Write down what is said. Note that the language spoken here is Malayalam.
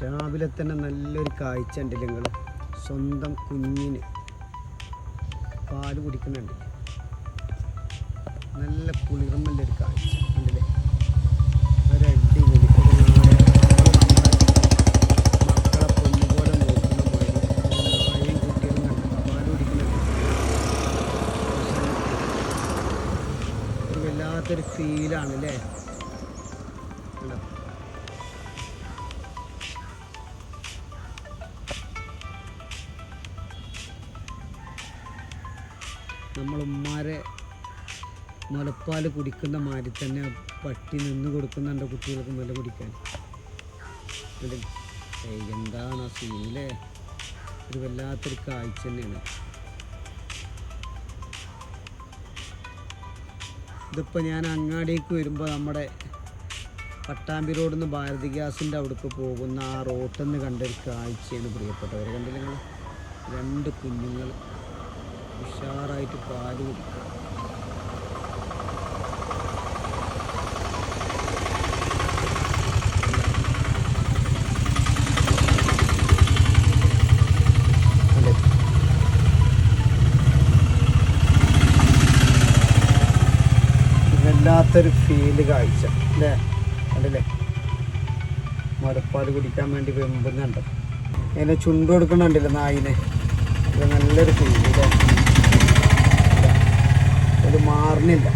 രാവിലെ തന്നെ നല്ലൊരു കാഴ്ച ഉണ്ടല്ലോ നിങ്ങൾ സ്വന്തം കുഞ്ഞിന് പാൽ കുടിക്കുന്നുണ്ട്. നല്ല കുളിർമല്ലൊരു കാഴ്ച ഒരു കുടിക്കുന്നുണ്ട്. ഒരു ഫീലാണ് അല്ലേ കണ്ടോ നമ്മൾ ഉമ്മാരെ മുലപ്പാൽ കുടിക്കുന്ന മാതിരി തന്നെ പട്ടി നിന്ന് കൊടുക്കുന്നുണ്ട് കുട്ടികൾക്ക് മുല കുടിക്കാൻ. എന്താണ് ആ സീനിലെ ഒരു വല്ലാത്തൊരു കാഴ്ച തന്നെയാണ്. ഇതിപ്പോൾ ഞാൻ അങ്ങാടിക്ക് വരുമ്പോൾ നമ്മുടെ പട്ടാമ്പി റോഡിൽ നിന്ന് ഭാരതി ഗ്യാസിന്റെ അവിടേക്ക് പോകുന്ന ആ റോട്ടിൽ നിന്ന് കണ്ട കാഴ്ചയാണ് പ്രിയപ്പെട്ടവർ കണ്ടില്ല രണ്ട് കുഞ്ഞുങ്ങൾ ഉഷാറായിട്ട് പാൽ കുടിക്കുക വല്ലാത്തൊരു ഫീൽ കാഴ്ച അല്ലേ? കണ്ടില്ലേ? മുലപ്പാൽ കുടിക്കാൻ വേണ്ടി വെമ്പുന്നുണ്ട്. അതിനെ ചുണ്ട് കൊടുക്കണുണ്ടല്ലോ നായിനെ. നല്ലൊരു ഫീൽ ഇത് മാറുന്നില്ല